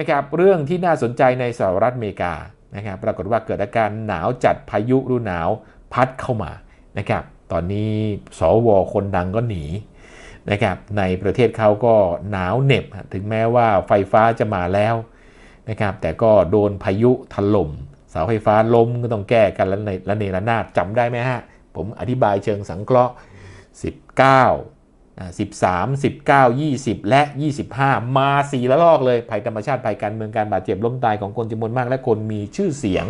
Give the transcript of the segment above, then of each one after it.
นะครับเรื่องที่น่าสนใจในสหรัฐอเมริกานะครับปรากฏว่าเกิดอาการหนาวจัดพายุฤดูหนาวพัดเข้ามานะครับตอนนี้สวคนดังก็หนีนะครับในประเทศเขาก็หนาวเหน็บ ถึงแม้ว่าไฟฟ้าจะมาแล้วนะครับแต่ก็โดนพายุถล่มเสาไฟฟ้าล้มก็ต้องแก้กันแล้วในละเนระนาดจำได้ไหมฮะ ผมอธิบายเชิงสังเคราะห์ 19 13 19 20 และ 25 มาสี่ละลอกเลยภัยธรรมชาติภัยการเมืองการบาดเจ็บล้มตายของคนจำนวนมาก และคนมีชื่อเสียง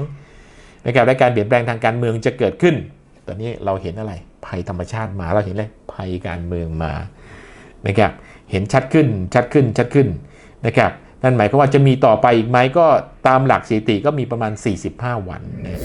นะครับและการเปลี่ยนแปลงทางการเมืองจะเกิดขึ้น ตอนนี้เราเห็นอะไร ภัยธรรมชาติมาเราเห็นเลยภัยการเมืองมานะครับเห็นชัดขึ้นชัดขึ้นชัดขึ้นนะครับนั่นหมายความว่าจะมีต่อไปอีกไหมก็ตามหลักสถิติก็มีประมาณ 45 วันนะ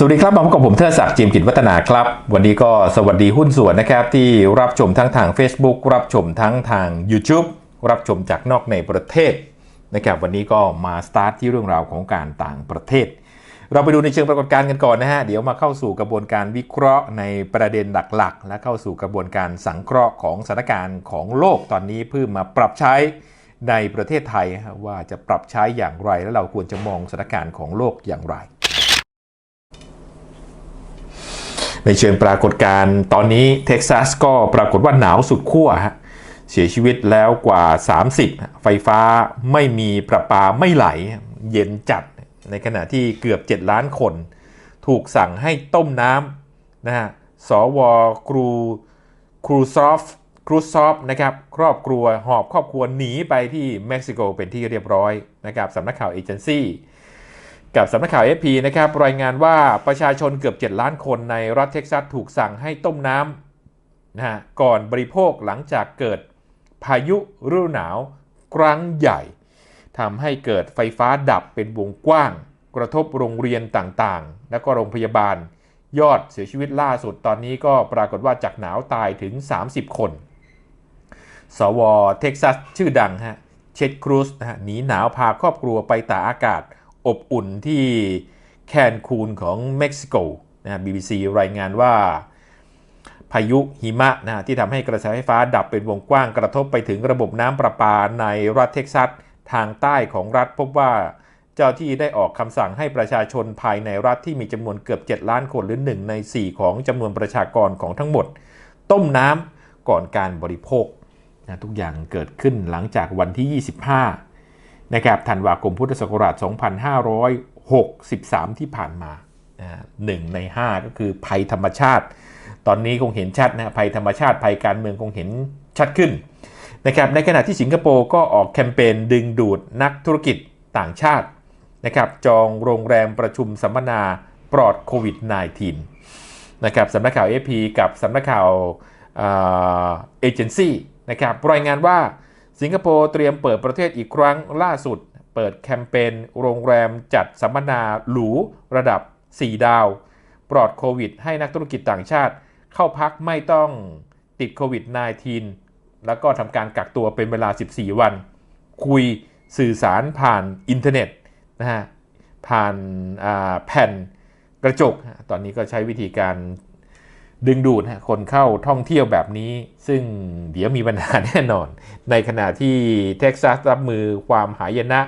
สวัสดีครับมาพบกับผมเทอศักดิ์จิมกิจวัฒนาครับ วันนี้ก็สวัสดีหุ้นส่วนนะครับ ที่รับชมทั้งทาง Facebook รับชมทั้งทาง YouTube รับชมจากนอกในประเทศนะครับวันนี้ก็มาสตาร์ทที่เรื่องราวของการต่างประเทศ เราไปดูในเชิงปรากฏการณ์กันก่อนนะฮะ เดี๋ยวมาเข้าสู่กระบวนการวิเคราะห์ในประเด็นหลักๆ และเข้าสู่กระบวนการสังเคราะห์ของสถานการณ์ของโลกตอนนี้เพื่อมาปรับใช้ในประเทศไทยว่าจะปรับใช้อย่างไร และเราควรจะมองสถานการณ์ของโลกอย่างไร ในเชิงปรากฏการณ์ตอนนี้เท็กซัสก็ปรากฏว่าหนาวสุดขั้วฮะเสียชีวิตแล้วกว่า 30 ไฟฟ้าไม่มีประปาไม่ไหล เย็นจัดในขณะที่เกือบ 7 ล้านคน ถูกสั่งให้ต้มน้ำนะฮะสวครูครูซอฟครูซอฟนะครับครอบครัวหอบครอบครัวหนีไปที่เม็กซิโกเป็นที่เรียบร้อยนะครับสำนักข่าวเอเจนซี่ กับสำนักข่าว FP นะครับรายงานว่าประชาชนเกือบ 7 ล้านคนในรัฐเท็กซัสถูกสั่งให้ต้มน้ำนะฮะก่อนบริโภคหลังจากเกิดพายุฤดูหนาวครั้งใหญ่ทำให้เกิดไฟฟ้าดับเป็นวงกว้าง กระทบโรงเรียนต่างๆ และก็โรงพยาบาล ยอดเสียชีวิตล่าสุดตอนนี้ก็ปรากฏว่าจากหนาวตายถึง 30 คน สวเท็กซัสชื่อดังฮะเช็ดครูสนะฮะหนีหนาวพาครอบครัวไปตากอากาศ อบอุ่นที่แคนคูนของเม็กซิโกนะ BBC รายงานว่า พายุหิมะนะที่ทำให้กระแสไฟฟ้าดับเป็นวงกว้างกระทบไปถึงระบบน้ำประปาในรัฐเท็กซัสทางใต้ของรัฐพบว่าเจ้าที่ได้ออกคำสั่งให้ประชาชนภายในรัฐที่มีจำนวนเกือบ 7 ล้านคนหรือ 1 ใน 4 ของจำนวนประชากรของทั้งหมด ต้มน้ำก่อนการบริโภคนะทุกอย่างเกิดขึ้นหลังจากวันที่ 25 นะครับธันวาคมพุทธศักราช 2563 ที่ผ่านมาหนึ่งใน 5 ก็คือภัยธรรมชาติ ตอนนี้คงเห็นชัดนะภัยธรรมชาติภัยการเมืองคงเห็นชัดขึ้นนะครับในขณะที่สิงคโปร์ก็ออกแคมเปญดึงดูดนักธุรกิจต่างชาตินะครับจองโรงแรมประชุมสัมมนาปลอดโควิด -19 นะครับสำนักข่าว AP กับสำนักข่าวเอเจนซี่นะครับรายงานว่า สิงคโปร์เตรียมเปิดประเทศอีกครั้งล่าสุด เปิดแคมเปญโรงแรมจัดสัมมนาหรูระดับ 4 ดาว ปลอดโควิด ให้นักธุรกิจต่างชาติ เข้าพักไม่ต้องติดโควิด -19 แล้วก็ทำการกักตัวเป็นเวลา 14 วัน คุยสื่อสารผ่านอินเทอร์เน็ตนะฮะผ่านแผ่นกระจก ตอนนี้ก็ใช้วิธีการ ดึงดูดคนเข้าท่องเที่ยวแบบนี้ ซึ่งเดี๋ยวมีปัญหาแน่นอน ในขณะที่เท็กซัสรับมือความหายนะ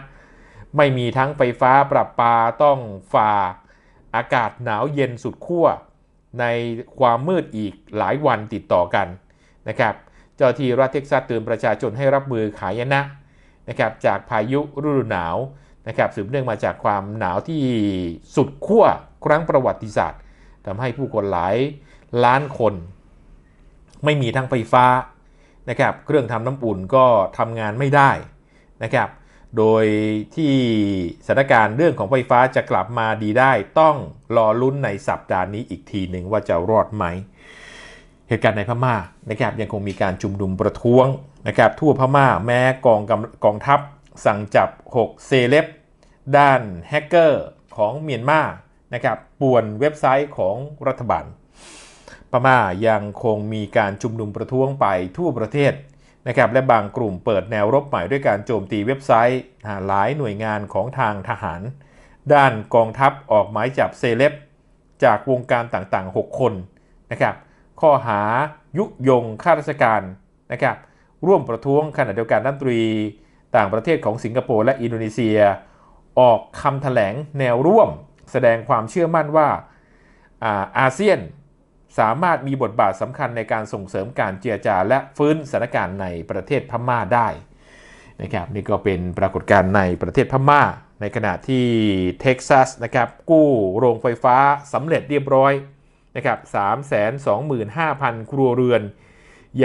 ไม่มีทั้งไฟฟ้าปรับปาต้องฝ่าอากาศหนาวเย็นสุดขั้ว ในความมืดอีกหลายวันติดต่อกันนะครับ เจ้าที่รัฐเท็กซัสเตือนประชาชนให้รับมือขายนะนะครับจากพายุฤดูหนาวนะครับสืบเนื่องมาจากความหนาวที่สุดขั้วครั้งประวัติศาสตร์ทำให้ผู้คนหลาย ล้านคน ไม่มีทั้งไฟฟ้านะครับ เครื่องทำน้ำอุ่นก็ทำงานไม่ได้นะครับ โดยที่สถานการณ์เรื่องของไฟฟ้าจะกลับมาดีได้ ต้องรอลุ้นในสัปดาห์นี้อีกทีหนึ่งว่าจะรอดไหมเหตุการณ์ในพม่านะครับยังคงมีการชุมนุมประท้วงนะครับทั่วพม่าแม้กองกองทัพสั่งจับ 6 เซเลบด้านแฮกเกอร์ของเมียนมานะครับป่วนเว็บไซต์ของรัฐบาล พม่ายังคงมีการชุมนุมประท้วงไปทั่วประเทศนะครับและบางกลุ่มเปิดแนวรบใหม่ด้วยการโจมตีเว็บไซต์ หลายหน่วยงานของทางทหาร ด้านกองทัพออกหมายจับเซเลบจากวงการต่างๆ 6 คนนะครับข้อหายุยงข้าราชการนะครับร่วมประท้วงขณะเดียวกันรัฐมนตรีต่างประเทศของสิงคโปร์และอินโดนีเซีย ออกคำแถลงแนวร่วม แสดงความเชื่อมั่นว่าอาอาเซียน สามารถมีบทบาทสำคัญในการส่งเสริมการเจรจาและฟื้นสถานการณ์ในประเทศพม่าได้นะครับนี่ก็เป็นปรากฏการณ์ในประเทศพม่า ในขณะที่เท็กซัสนะครับกู้โรงไฟฟ้าสำเร็จเรียบร้อยนะครับ325,000 ครัวเรือน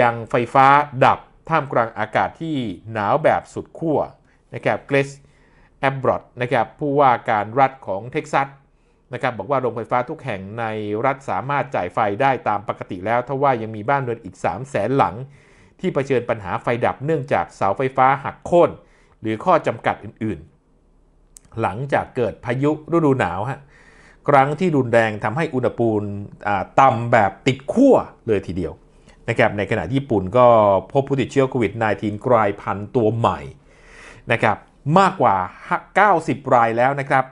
ยังไฟฟ้าดับท่ามกลางอากาศที่หนาวแบบสุดขั้วนะครับเกรซแอบบรอดนะครับผู้ว่าการรัฐของเท็กซัส นะครับบอกว่าโรงไฟฟ้าทุกแห่งในรัฐสามารถจ่ายไฟได้ตามปกติแล้วทว่ายังมีบ้านเรือนอีก 3 0 0แสนหลัง ที่เผชิญปัญหาไฟดับเนื่องจากเสาไฟฟ้าหักโค่นหรือข้อจำกัดอื่นๆ หลังจากเกิดพายุฤดูหนาวฮะครั้งที่รุนแรงทำให้อุณหภูมิต่ำแบบติดขั้วเลยทีเดียวนะครับในขณะที่ญี่ปุ่นก็พบผู้ติดเชื้อโควิด -19 กลายพันธุ์ตัวใหม่นะครับมากกว่า 90 รายแล้วนะครับ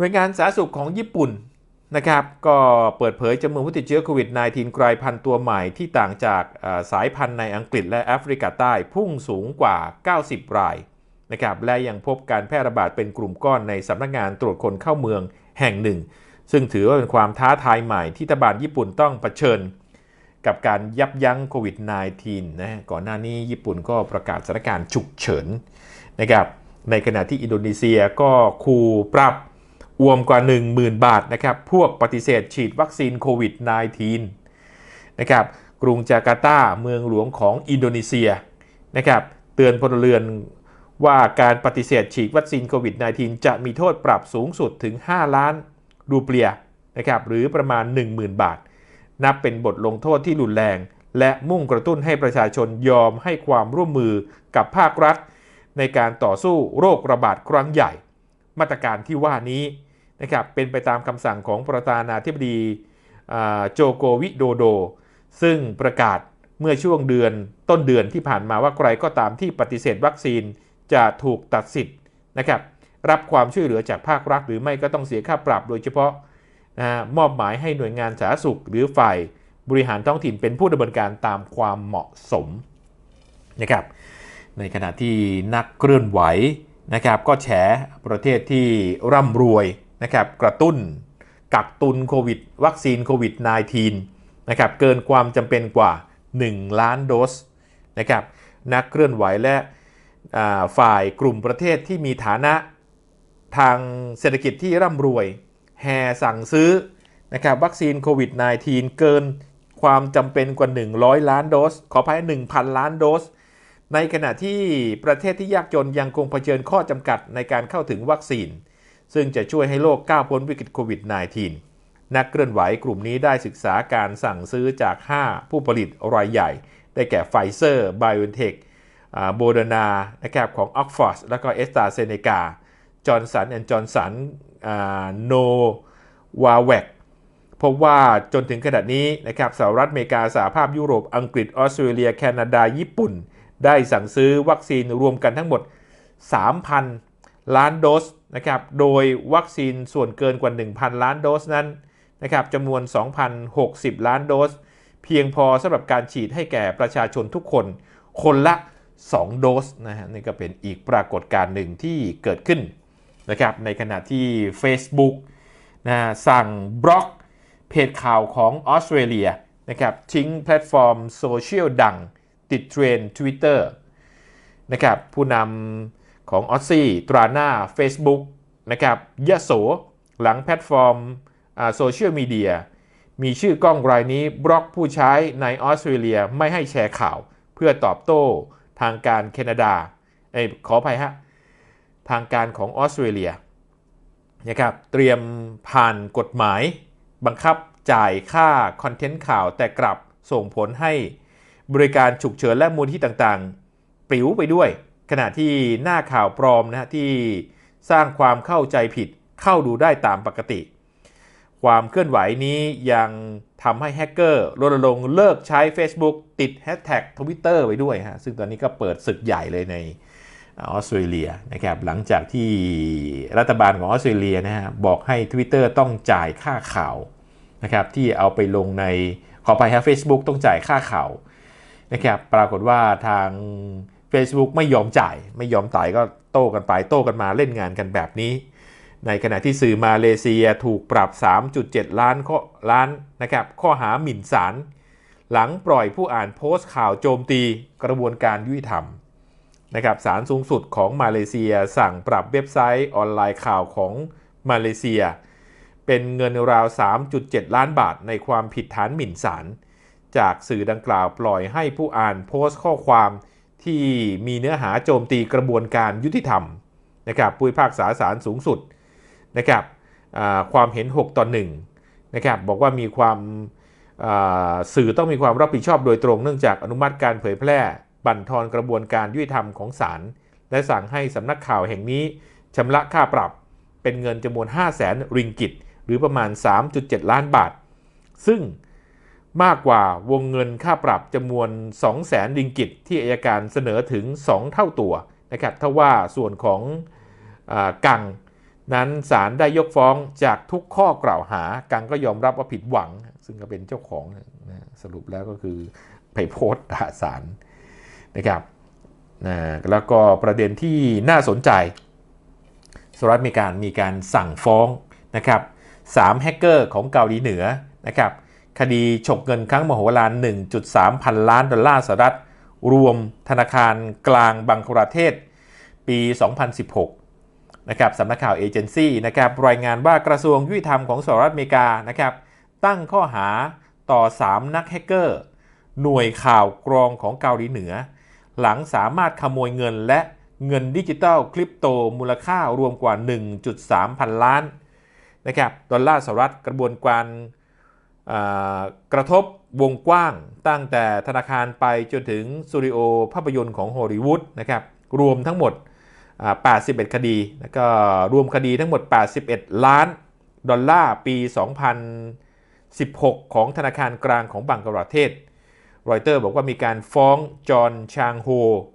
หน่วยงานสาธารณสุขของญี่ปุ่นนะครับก็เปิดเผยจำนวนผู้ติดเชื้อโควิด -19 กลายพันธุ์ตัวใหม่ที่ต่างจากสายพันธุ์ในอังกฤษและแอฟริกาใต้พุ่งสูงกว่า 90 รายนะครับและยังพบการแพร่ระบาดเป็นกลุ่มก้อนในสำนักงานตรวจคนเข้าเมืองแห่งหนึ่ง ซึ่งถือว่าเป็นความท้าทายใหม่ที่รัฐบาลญี่ปุ่นต้องเผชิญ กับการยับยั้งโควิด -19 นะก่อนหน้านี้ญี่ปุ่นก็ประกาศสถานการณ์ฉุกเฉินนะครับในขณะที่อินโดนีเซียก็คูปรับ อวมกว่า 10,000 บาทนะครับ พวกปฏิเสธฉีดวัคซีนโควิด -19 นะครับ กรุงจาการ์ตา เมืองหลวงของอินโดนีเซียนะครับ เตือนพลเรือนว่าการปฏิเสธฉีดวัคซีนโควิด -19 จะมีโทษปรับสูงสุดถึง 5 ล้านรูเปียนะครับหรือประมาณ 10,000 บาท นับเป็นบทลงโทษที่รุนแรง และมุ่งกระตุ้นให้ประชาชนยอมให้ความร่วมมือกับภาครัฐ ในการต่อสู้โรคระบาดครั้งใหญ่ มาตรการที่ว่านี้ นะครับเป็นไปตามคำสั่งของประธานาธิบดีโจโกวิโดโด ซึ่งประกาศเมื่อช่วงเดือนต้นเดือนที่ผ่านมาว่าใครก็ตามที่ปฏิเสธวัคซีนจะถูกตัดสิทธิ์นะครับรับความช่วยเหลือจากภาครัฐ หรือไม่ก็ต้องเสียค่าปรับโดยเฉพาะนะมอบหมายให้หน่วยงานสาธารณสุข หรือฝ่ายบริหารท้องถิ่นเป็นผู้ดำเนินการตามความเหมาะสมนะครับในขณะที่นักเคลื่อนไหวนะครับก็แฉประเทศที่ร่ำรวย นะครับกระตุ้นกักตุนโควิด วัคซีนโควิด -19 นะครับเกินความจำเป็นกว่า 1 ล้านโดสนะครับนักเคลื่อนไหวและฝ่ายกลุ่มประเทศที่มีฐานะทางเศรษฐกิจที่ร่ำรวย แห่สั่งซื้อนะครับวัคซีนโควิด -19 เกินความจำเป็นกว่า 100 ล้านโดส ขออภัย 1,000 ล้านโดส ในขณะที่ประเทศที่ยากจนยังคงเผชิญข้อจำกัดในการเข้าถึงวัคซีน ซึ่งจะช่วยให้โลกก้าวพ้นวิกฤตโควิด -19 นักเคลื่อนไหวกลุ่มนี้ได้ศึกษาการสั่งซื้อจาก 5 ผู้ผลิตรายใหญ่ ได้แก่ไฟเซอร์ไบโอเทคโบดนานะครับของออกฟอร์ดแล้วก็เอสตาเซเนกาจอร์นสันแอนด์จอร์นสันโนวาเวกพบว่าจนถึงขนาดนี้นะครับสหรัฐอเมริกาสหภาพยุโรปอังกฤษออสเตรเลีย แคนาดา ญี่ปุ่น ได้สั่งซื้อวัคซีนรวมกันทั้งหมด 3,000 ล้านโดส นะครับ โดยวัคซีนส่วนเกินกว่า 1,000 ล้านโดสนั้นนะครับจำนวน 2,060 ล้านโดส เพียงพอสำหรับการฉีดให้แก่ประชาชนทุกคน คนละ 2 โดสนะฮะนี่ก็เป็นอีกปรากฏการณ์หนึ่งที่เกิดขึ้นนะครับในขณะที่ Facebook นะสั่งบล็อกเพจข่าวของออสเตรเลียนะครับทิ้งแพลตฟอร์มโซเชียลดัง ติดเทรนด์ Twitter นะครับผู้นำ ของออสซี่ตราหน้า Facebook นะครับยะโส หลังแพลตฟอร์มโซเชียลมีเดียมีชื่อกล้องรายนี้บล็อกผู้ใช้ในออสเตรเลียไม่ให้แชร์ข่าว เพื่อตอบโต้ทางการแคนาดาอขออภัยฮะ ทางการของออสเตรเลียนะครับเตรียมผ่านกฎหมาย บังคับจ่ายค่าคอนเทนต์ข่าวแต่กลับส่งผลให้บริการฉุกเฉินและมูลที่ต่างๆ ปลิวไปด้วย ขณะที่หน้าข่าวปลอมนะที่สร้างความเข้าใจผิดเข้าดูได้ตามปกติ ความเคลื่อนไหวนี้ยังทำให้แฮกเกอร์รณรงค์เลิกใช้ Facebook ติดแฮชแท็กทวิตเตอร์ไว้ด้วยฮะซึ่งตอนนี้ก็เปิดศึกใหญ่เลยในออสเตรเลียนะครับหลังจากที่รัฐบาลของออสเตรเลียนะฮะบอกให้ Twitter ต้องจ่ายค่าข่าวนะครับที่เอาไปลงในขอไปฮะ Facebook ต้องจ่ายค่าข่าวนะครับปรากฏว่าทาง Facebook ไม่ยอมจ่าย ไม่ยอมจ่ายก็โต้กันไปโต้กันมาเล่นงานกันแบบนี้ ในขณะที่สื่อมาเลเซียถูกปรับ 3.7 ล้านข้อล้านนะครับข้อหาหมิ่นศาลหลังปล่อยผู้อ่านโพสต์ข่าวโจมตีกระบวนการยุติธรรมนะครับศาลสูงสุดของมาเลเซียสั่งปรับเว็บไซต์ออนไลน์ข่าวของมาเลเซีย เป็นเงินราว 3.7 ล้านบาทในความผิดฐานหมิ่นศาลจากสื่อดังกล่าวปล่อยให้ผู้อ่านโพสต์ข้อความ ที่มีเนื้อหาโจมตีกระบวนการยุติธรรมนะครับผู้พิพากษาศาลสูงสุดนะครับความเห็น 6 ต่อ1นะครับบอกว่ามีความสื่อต้องมีความรับผิดชอบโดยตรงเนื่องจากอนุมัติการเผยแพร่ บั่นทอนกระบวนการยุติธรรมของศาลและสั่งให้สำนักข่าวแห่งนี้ชำระค่าปรับเป็นเงินจำนวน 5 0 0แสนริงกิต หรือประมาณ 3.7 ล้านบาท ซึ่ง มากกว่าวงเงินค่าปรับจำนวน 2 0 0แสนริงกิตที่อายการเสนอถึง 2 เท่าตัวนะครับถ้าว่าส่วนของอกังนั้นศาลได้ยกฟ้องจากทุกข้อกล่าวหา กังก็ยอมรับว่าผิดหวัง ซึ่งก็เป็นเจ้าของนะสรุปแล้วก็คือไปโพสต์ด่าศาลนะครับนะแล้วก็ประเด็นที่น่าสนใจสหรัฐอเมริกามีการสั่งฟ้องนะครับสามแฮกเกอร์ของเกาหลีเหนือนะครับ คดีฉกเงินครั้งมโหฬาร 1.3 พันล้านดอลลาร์สหรัฐ รวมธนาคารกลางบังคลาเทศ ปี 2016 นะครับสำนักข่าวเอเจนซี่นะครับรายงานว่ากระทรวงยุติธรรมของสหรัฐอเมริกานะครับตั้งข้อหาต่อ 3 นักแฮกเกอร์ หน่วยข่าวกรองของเกาหลีเหนือ หลังสามารถขโมยเงินและเงินดิจิตอลคริปโตมูลค่ารวมกว่า 1.3 พันล้านนะครับดอลลาร์สหรัฐกระบวนการ กระทบวงกว้างตั้งแต่ธนาคารไปจนถึงสตูดิโอภาพยนตร์ของฮอลลีวูดนะครับรวมทั้งหมด 81 คดีแล้วก็รวมคดีทั้งหมด 81 ล้านดอลลาร์ปี 2016 ของธนาคารกลางของบังกลาเทศรอยเตอร์บอกว่ามีการฟ้อง จอห์นชางโฮ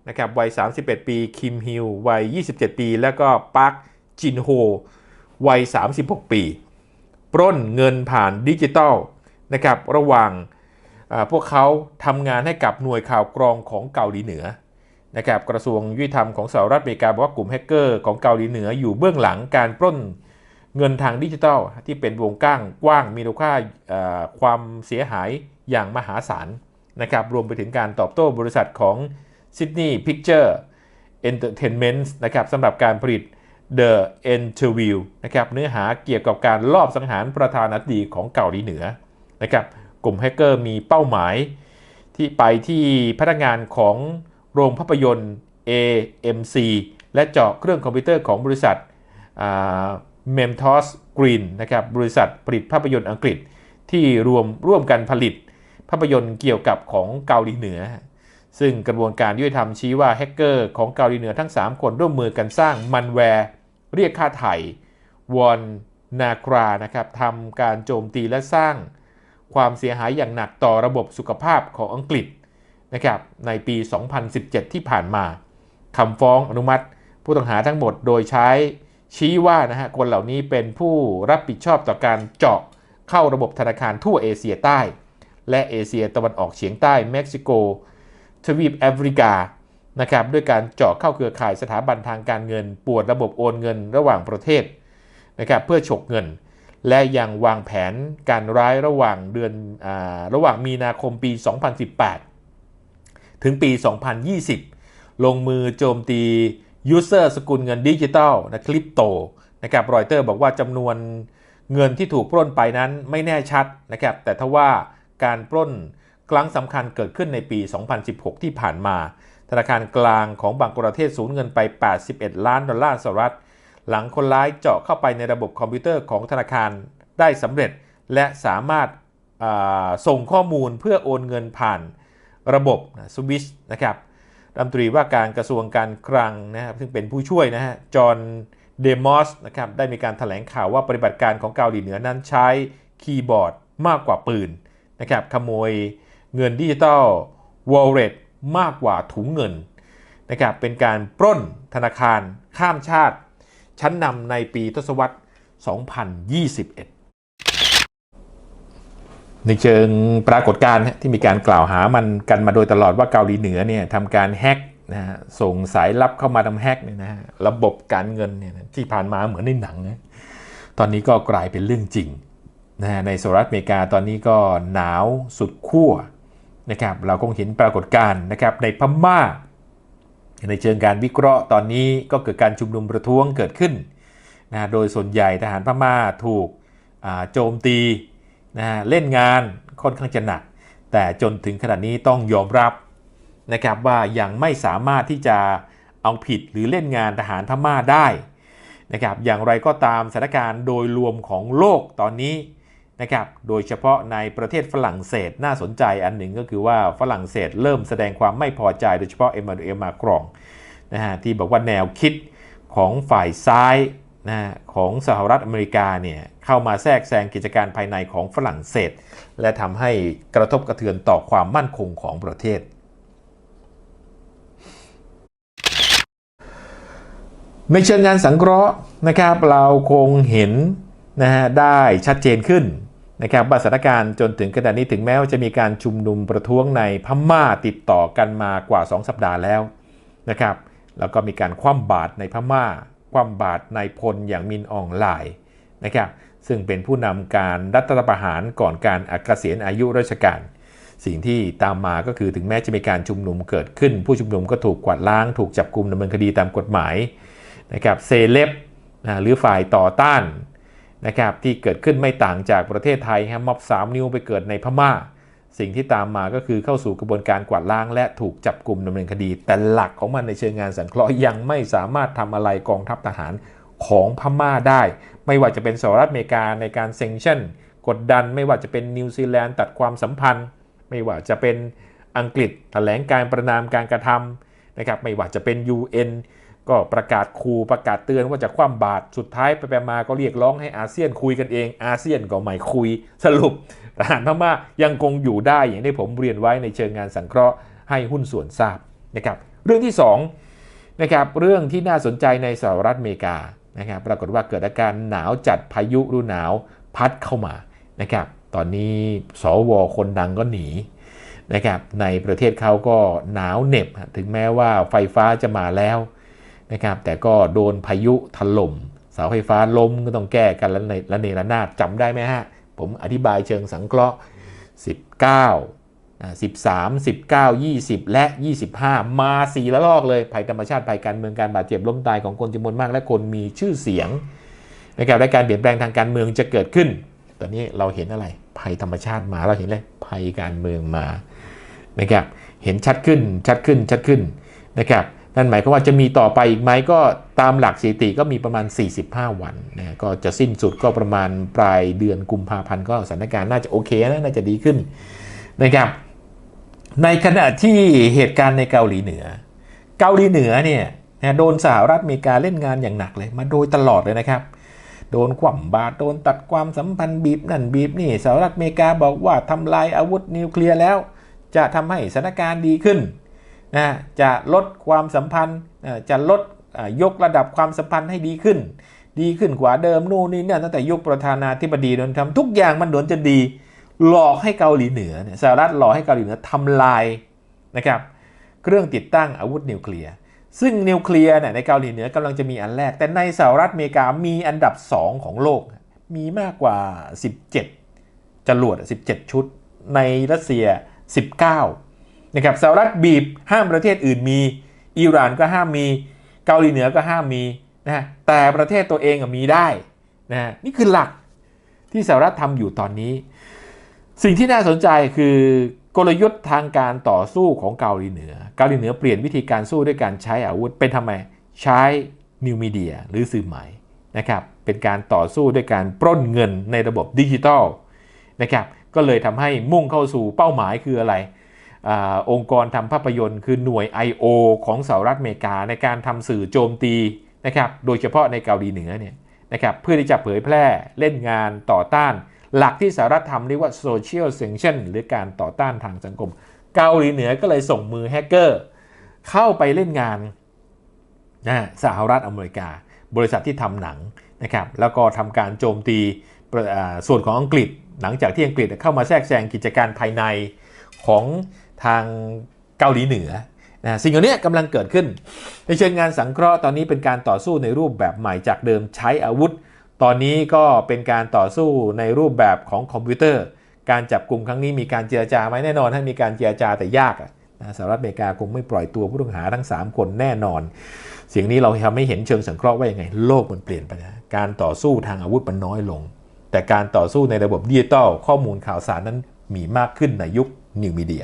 นะครับวัย 31 ปี คิมฮิลวัย 27 ปี แล้วก็ปาร์คจินโฮวัย 36 ปี ปล้นเงินผ่านดิจิตอล นะครับระหว่างพวกเขาทำงานให้กับหน่วยข่าวกรองของเกาหลีเหนือนะครับกระทรวงยุติธรรมของสหรัฐอเมริกาบอกว่ากลุ่มแฮกเกอร์ของเกาหลีเหนืออยู่เบื้องหลังการปล้นเงินทางดิจิทัลที่เป็นวงกว้างกว้างมีมูลค่าความเสียหายอย่างมหาศาลนะครับรวมไปถึงการตอบโต้บริษัทของ Sydney Picture Entertainment นะครับสำหรับการผลิต The Interview นะครับเนื้อหาเกี่ยวกับการลอบสังหารประธานาธิบดีของเกาหลีเหนือ นะครับกลุ่มแฮกเกอร์มีเป้าหมายที่ไปที่พนักงานของโรงภาพยนตร์ AMC และเจาะเครื่องคอมพิวเตอร์ของบริษัทเมมทอสกรีนนะครับบริษัทผลิตภาพยนตร์อังกฤษที่รวมร่วมกันผลิตภาพยนตร์เกี่ยวกับของเกาหลีเหนือ ซึ่งกระบวนการยุติธรรมชี้ว่าแฮกเกอร์ของเกาหลีเหนือทั้ง 3 คนร่วมมือกันสร้างมันแวร์ เรียกค่าไถ่วอนนาครานะครับทำการโจมตีและสร้าง ความเสียหายอย่างหนักต่อระบบสุขภาพของอังกฤษนะครับในปี 2017 ที่ผ่านมาคำฟ้องอนุมัติผู้ต้องหาทั้งหมดโดยใช้ชี้ว่านะฮะคนเหล่านี้เป็นผู้รับผิดชอบต่อการเจาะเข้าระบบธนาคารทั่วเอเชียใต้ และเอเชียตะวันออกเฉียงใต้เม็กซิโก ทวีปแอฟริกานะครับด้วยการเจาะเข้าเครือข่ายสถาบันทางการเงินปวดระบบโอนเงินระหว่างประเทศนะครับเพื่อฉกเงิน และยังวางแผนการร้ายระหว่างเดือนอระหว่างมีนาคมปี 2018 ถึงปี 2020 ลงมือโจมตียูเซอร์สกุลเงินดิจิตอลนะคริปโตนะครับรอยเตอร์บอกว่าจำนวนเงินที่ถูกปล้นไปนั้นไม่แน่ชัดนะครับแต่ทว่าการปล้นครั้งสำคัญเกิดขึ้นในปี 2016 ที่ผ่านมา ธนาคารกลางของบางประเทศสูญเงินไป 81 ล้านดอลลาร์สหรัฐ หลังคนร้ายเจาะเข้าไปในระบบคอมพิวเตอร์ของธนาคารได้สำเร็จ และสามารถส่งข้อมูลเพื่อโอนเงินผ่านระบบสวิชนะครับรัฐมนตรีว่าการกระทรวงการคลังนะครับซึ่งเป็นผู้ช่วยนะฮะจอห์นเดมอสนะครับได้มีการถแถลงข่าวว่าปฏิบัติการของเกาหลีเหนือนั้นใช้คีย์บอร์ดมากกว่าปืนนะครับขโมยเงินดิจิตอลวอลเล็ตมากกว่าถุงเงินนะครับเป็นการปล้นธนาคารข้ามชาติ ชั้นนำในปีทศวรรษ 2021 ในเชิงปรากฏการณ์ที่มีการกล่าวหามันกันมาโดยตลอดว่าเกาหลีเหนือเนี่ยทำการแฮกนะฮะส่งสายลับเข้ามาทำแฮกเนี่ยนะฮะระบบการเงินเนี่ยที่ผ่านมาเหมือนในหนังนะตอนนี้ก็กลายเป็นเรื่องจริงนะฮะในสหรัฐอเมริกาตอนนี้ก็หนาวสุดขั้วนะครับเราคงเห็นปรากฏการณ์นะครับในพม่า ในเชิงการวิเคราะห์ตอนนี้ก็เกิดการชุมนุมประท้วงเกิดขึ้นนะโดยส่วนใหญ่ทหารพม่าถูกโจมตีนะเล่นงานค่อนข้างจะหนัก แต่จนถึงขนาดนี้ต้องยอมรับนะครับว่ายังไม่สามารถที่จะเอาผิดหรือเล่นงานทหารพม่าได้นะครับอย่างไรก็ตามสถานการณ์โดยรวมของโลกตอนนี้ นะครับ โดยเฉพาะในประเทศฝรั่งเศสน่าสนใจอันหนึ่งก็คือว่าฝรั่งเศสเริ่มแสดงความไม่พอใจโดยเฉพาะเอ็มานูเอลมากรองนะฮะที่บอกว่าแนวคิดของฝ่ายซ้ายนะของสหรัฐอเมริกาเนี่ยเข้ามาแทรกแซงกิจการภายในของฝรั่งเศส และทำให้กระทบกระเทือนต่อความมั่นคงของประเทศ ในเชิงงานสังเคราะห์นะครับเราคงเห็น นะฮะได้ชัดเจนขึ้นนะครับสถานการณ์จนถึงขณะนี้ถึงแม้ว่าจะมีการชุมนุมประท้วงในพม่าติดต่อกันมากว่า 2 สัปดาห์แล้วนะครับแล้วก็มีการคว่ำบาตรในพม่า คว่ำบาตรในพลอย่างมินอองไลน์นะครับซึ่งเป็นผู้นำการรัฐประหารก่อนการอักเกษียณอายุราชการ สิ่งที่ตามมาก็คือถึงแม้จะมีการชุมนุมเกิดขึ้น ผู้ชุมนุมก็ถูกกวาดล้าง ถูกจับกลุ่มดำเนินคดีตามกฎหมายนะครับเซเลบนะหรือฝ่ายต่อต้าน นะครับที่เกิดขึ้นไม่ต่างจากประเทศไทยฮะม็อบสามนิ้วไปเกิดในพม่า สิ่งที่ตามมาก็คือเข้าสู่กระบวนการกวาดล้าง และถูกจับกลุ่มดำเนินคดี แต่หลักของมันในเชิงงานสังเคราะห์ยังไม่สามารถทำอะไรกองทัพทหารของพม่าได้ ไม่ว่าจะเป็นสหรัฐอเมริกาในการเซ็งชั่น กดดันไม่ว่าจะเป็นนิวซีแลนด์ตัดความสัมพันธ์ ไม่ว่าจะเป็นอังกฤษแถลงการประนามการกระทำนะครับไม่ว่าจะเป็น UN ก็ประกาศคูประกาศเตือนว่าจะคว่ำบาตรสุดท้ายไปไปมาก็เรียกร้องให้อาเซียนคุยกันเอง อาเซียนก็ไม่คุยสรุปทหารพม่ายังคงอยู่ได้อย่างที่ผมเรียนไว้ในเชิงงานสังเคราะห์ให้หุ้นส่วนทราบนะครับเรื่องที่2นะครับเรื่องที่น่าสนใจในสหรัฐอเมริกานะครับปรากฏว่าเกิดอาการหนาวจัดพายุฤดูหนาวพัดเข้ามานะครับตอนนี้สวคนดังก็หนีนะครับในประเทศเขาก็หนาวเหน็บ ถึงแม้ว่าไฟฟ้าจะมาแล้ว นะครับแต่ก็โดนพายุถล่มเสาไฟฟ้าล้มก็ต้องแก้กันแล้วในละเนระนาดจำได้ไหมฮะ ผมอธิบายเชิงสังเคราะห์ 19 13 19 20 และ 25 มาสี่ละลอกเลยภัยธรรมชาติภัยการเมืองการบาดเจ็บล้มตายของคนจำนวนมาก และคนมีชื่อเสียงนะครับและการเปลี่ยนแปลงทางการเมืองจะเกิดขึ้น ตอนนี้เราเห็นอะไร ภัยธรรมชาติมาเราเห็นเลยภัยการเมืองมานะครับเห็นชัดขึ้นชัดขึ้นชัดขึ้นนะครับ นั่นหมายความว่าจะมีต่อไปอีกไหมก็ตามหลักสถิติก็มีประมาณ 45 วันนะก็จะสิ้นสุดก็ประมาณปลายเดือนกุมภาพันธ์ก็สถานการณ์น่าจะโอเคนะน่าจะดีขึ้นนะครับ ในขณะที่เหตุการณ์ในเกาหลีเหนือ เกาหลีเหนือเนี่ยโดนสหรัฐอเมริกาเล่นงานอย่างหนักเลย มาโดยตลอดเลยนะครับ โดนขวำบาดโดนตัดความสัมพันธ์บีบนั่นบีบนี่สหรัฐอเมริกาบอกว่าทำลายอาวุธนิวเคลียร์แล้ว จะทำให้สถานการณ์ดีขึ้น นะจะลดความสัมพันธ์จะลดยกระดับความสัมพันธ์ให้ดีขึ้น ดีขึ้นกว่าเดิมนู่นนี่เนี่ยตั้งแต่ยุคประธานาธิบดีโดนทำทุกอย่างมันโดนจะดี หลอกให้เกาหลีเหนือเนี่ยสหรัฐหลอกให้เกาหลีเหนือทำลายนะครับเครื่องติดตั้งอาวุธนิวเคลียร์ซึ่งนิวเคลียร์เนี่ยในเกาหลีเหนือกำลังจะมีอันแรก แต่ในสหรัฐอเมริกามีอันดับ 2 ของโลก มีมากกว่า 17จรวด 17 ชุด ในรัสเซีย 19 นะครับสหรัฐบีบห้ามประเทศอื่นมี อิหร่านก็ห้ามมี เกาหลีเหนือก็ห้ามมีนะแต่ประเทศตัวเองมีได้นะนี่คือหลักที่สหรัฐทำอยู่ตอนนี้ สิ่งที่น่าสนใจคือกลยุทธ์ทางการต่อสู้ของเกาหลีเหนือ เกาหลีเหนือเปลี่ยนวิธีการสู้ด้วยการใช้อาวุธเป็นทำไมใช้นิวมีเดียหรือสื่อใหม่นะครับเป็นการต่อสู้ด้วยการปล้นเงินในระบบดิจิทัลนะครับก็เลยทำให้มุ่งเข้าสู่เป้าหมายคืออะไร อองค์กรทำภาพยนตร์คือหน่วย I.O. ของสหรัฐอเมริกาในการทำสื่อโจมตีนะครับโดยเฉพาะในเกาหลีเหนือเนี่ยนะครับเพื่อที่จะเผยแพร่เล่นงานต่อต้าน หลักที่สหรัฐทำเรียกว่า social sanction หรือการต่อต้านทางสังคม เกาหลีเหนือก็เลยส่งมือแฮกเกอร์เข้าไปเล่นงานนะสหรัฐอเมริกา บริษัทที่ทำหนังนะครับแล้วก็ทำการโจมตีส่วนของอังกฤษ หลังจากที่อังกฤษเข้ามาแทรกแซงกิจการภายในของ ทางเกาหลีเหนือนะสิ่งเหล่านี้กำลังเกิดขึ้น ในเชิงงานสังเคราะห์ตอนนี้เป็นการต่อสู้ในรูปแบบใหม่จากเดิมใช้อาวุธ ตอนนี้ก็เป็นการต่อสู้ในรูปแบบของคอมพิวเตอร์ การจับกลุ่มครั้งนี้มีการเจรจาไหมแน่นอนถ้ามีการเจรจาแต่ยากนะสหรัฐอเมริกาคงไม่ปล่อยตัวผู้ต้องหาทั้ง 3 คนแน่นอน สิ่งนี้เราทำให้เห็นเชิงสังเคราะห์ว่ายังไง โลกมันเปลี่ยนไปนะการต่อสู้ทางอาวุธมันน้อยลง แต่การต่อสู้ในระบบดิจิตอลข้อมูลข่าวสารนั้นมีมากขึ้นในยุคนิวมีเดีย